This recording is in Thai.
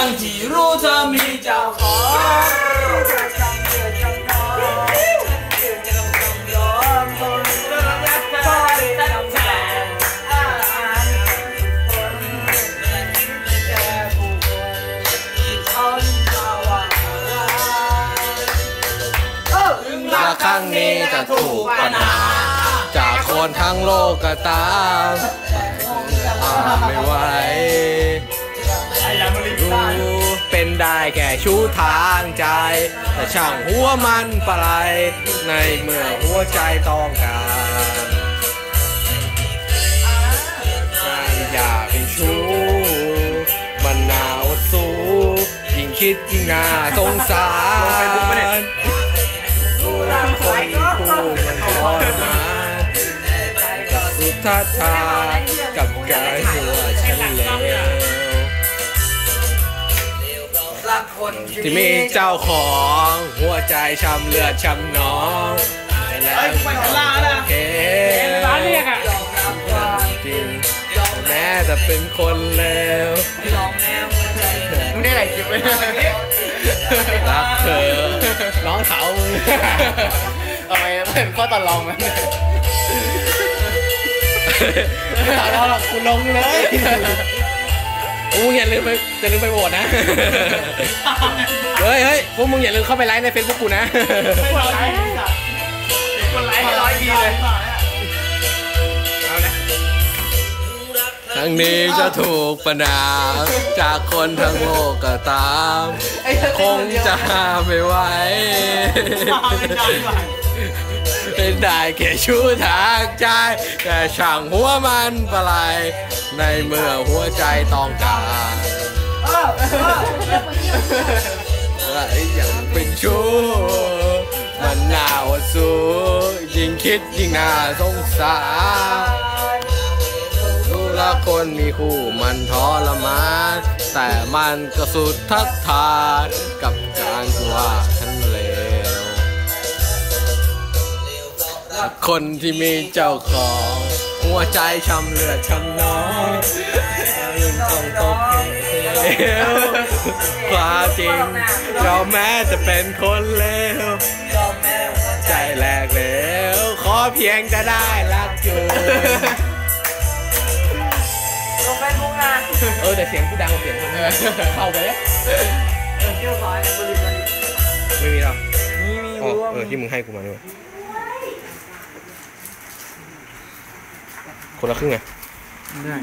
ทั้งที่รู้เธอมีเจ้าของและครั้งนี้จะถูกปัญหาจากคนทั้งโลกก็ตามอ่านไม่ไหว ได้แก่ชู้ทางใจ แต่ช่างหัวมันปลาไหลในเมื่อหัวใจต้องการอย่าเป็นชู้มันน่าอดสู้ยิ่งคิดยิ่งน่าสงสารผู้รักคนคู่มันทรมานสุดท้ายกับการหัวฉันแล้ว ที่มีเจ้าของ หัวใจช้ำเลือดช้ำหนองแล้วโอเคจริงแม้จะเป็นคนเลวมึงได้อะไรเก็บไว้รักเธอน้องเขามึงเอาไปเป็นข้อต่อรองมันไม่เอาแล้วหรอกกูลงเลย พวกมึงอย่าลืมไปอย่าลืมไปโหวตนะ เฮ้ยเฮ้ยพวกมึงอย่าลืมเข้าไปไลค์ในเฟซบุ๊กกูนะคนไลค์คนไลค์ให้ร้อยทีเลยครั้งนี้จะถูกประนามจากคนทั้งโลกก็ตาม คงจะห้ามไม่ไหวเป็น ได้แค่ชู้ทางใจ แต่ช่างหัวมันปลายในเมื่อหัวใจต้องการและยังเป็นชู้มันหนาอดสู้ยิ่งคิดยิ่งน่าสงสารรู้ละคนมีคู่มันทรมานแต่มันก็สุดทัดทานกับการว่าฉัว คนที่มีเจ้าของ หัวใจช้ำเลือดช้ำน้องยังต้องตกเหวความจริงยอมแม้จะเป็นคนเลวใจแหลกเหลวขอเพียงจะได้รักอยู่ลงเฟซบุ๊กนเออแต่เสียงกูดังกว่าเสียงมึงเข้าไปแล้วเที่ยวซอยบริษัทไม่มีหรอกมีมีรว่าเออที่มึงให้กูมาด้วย คนละครึ่งไงได้